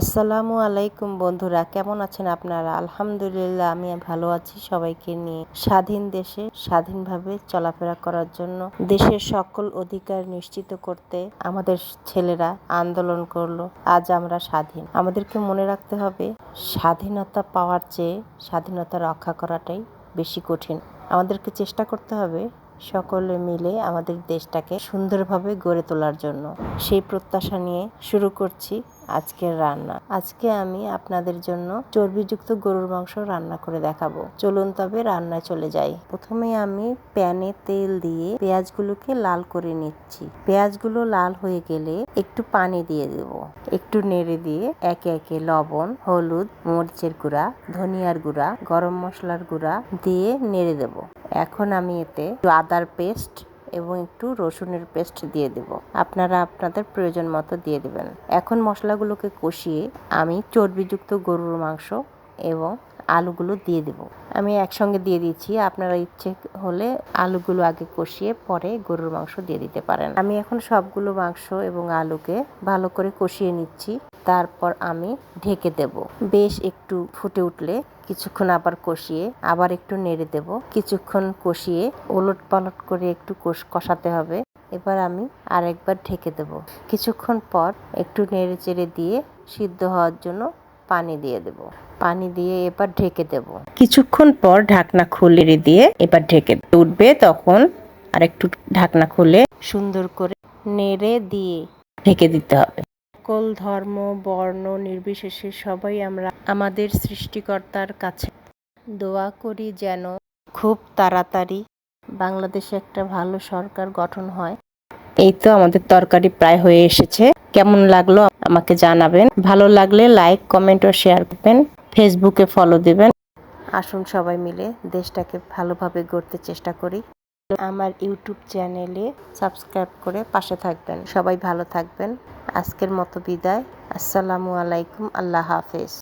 আসসালামু আলাইকুম বন্ধুরা, কেমন আছেন আপনারা? আলহামদুলিল্লাহ, আমি ভালো আছি সবাইকে নিয়ে। স্বাধীন দেশে স্বাধীনভাবে চলাফেরা করার জন্য দেশের সকল অধিকার নিশ্চিত করতে আমাদের ছেলেরা আন্দোলন করল। আজ আমরা স্বাধীন। আমাদেরকে মনে রাখতে হবে, স্বাধীনতা পাওয়ার চেয়ে স্বাধীনতা রক্ষা করাটাই বেশি কঠিন। আমাদেরকে চেষ্টা করতে হবে সকলে মিলে আমাদের দেশটাকে সুন্দরভাবে গড়ে তোলার জন্য। সেই প্রত্যাশা নিয়ে শুরু করছি আজকের রান্না। আজকে আমি আপনাদের জন্য চর্বিযুক্ত গরুর মাংস রান্না করে দেখাবো। চলুন তবে রান্নায় চলে যাই। প্রথমে আমি প্যানে তেল দিয়ে পেঁয়াজগুলোকে লাল করে নিচ্ছি। পেঁয়াজগুলো লাল হয়ে গেলে একটু পানি দিয়ে দেব। একটু নেড়ে দিয়ে একে একে লবণ, হলুদ, মরিচের গুঁড়া, ধনিয়ার গুঁড়া, গরম মশলার গুঁড়া দিয়ে নেড়ে দেব। এখন আমি এতে আদার পেস্ট এবং একটু রসুনের পেস্ট দিয়ে দেব। আপনারা আপনাদের প্রয়োজন মতো দিয়ে দেবেন। এখন মশলাগুলোকে কষিয়ে আমি চর্বিযুক্ত গরুর মাংস এবং আলুগুলো দিয়ে দেব। আমি একসঙ্গে দিয়ে দিচ্ছি। আপনারা ইচ্ছে হলে আলুগুলো আগে কষিয়ে পরে গরুর মাংস দিয়ে দিতে পারেন। আমি এখন সবগুলো মাংস এবং আলুকে ভালো করে কষিয়ে নিচ্ছি। তারপর আমি ঢেকে দেব। বেশ একটু ফুটে উঠলে কিছুক্ষণ আবার কষিয়ে আবার একটু নেড়ে দেব। কিছুক্ষণ কষিয়ে ওলট পালট করে একটু কষ, কষাতে হবে। এবার আমি আরেকবার ঢেকে দেব। কিছুক্ষণ পর একটু নেড়ে চেড়ে দিয়ে সিদ্ধ হওয়ার জন্য পানি দিয়ে দেব। পানি দিয়ে এবার ঢেকে দেব। কিছুক্ষণ পর ঢাকনা খুলে দিয়ে এবার ঢেকে উঠবে তখন আরেকটু ঢাকনা খুলে সুন্দর করে নেড়ে দিয়ে ঢেকে দিতে হবে। সকল ধর্ম বর্ণ নির্বিশেষে সবাই আমরা আমাদের সৃষ্টিকর্তার কাছে দোয়া করি যেন খুব তাড়াতাড়ি বাংলাদেশে একটা ভালো সরকার গঠন হয়। এই তো আমাদের তরকারি প্রায় হয়ে এসেছে। কেমন লাগল আমাকে জানাবেন। ভালো লাগলে লাইক, কমেন্ট ও শেয়ার করবেন। ফেসবুকে ফলো দিবেন। আসুন সবাই মিলে দেশটাকে ভালোভাবে গড়তে চেষ্টা করি। আমার ইউটিউব চ্যানেলে সাবস্ক্রাইব করে পাশে থাকবেন। সবাই ভালো থাকবেন। আজকের মতো বিদায়। আসসালামু আলাইকুম। আল্লাহ হাফেজ।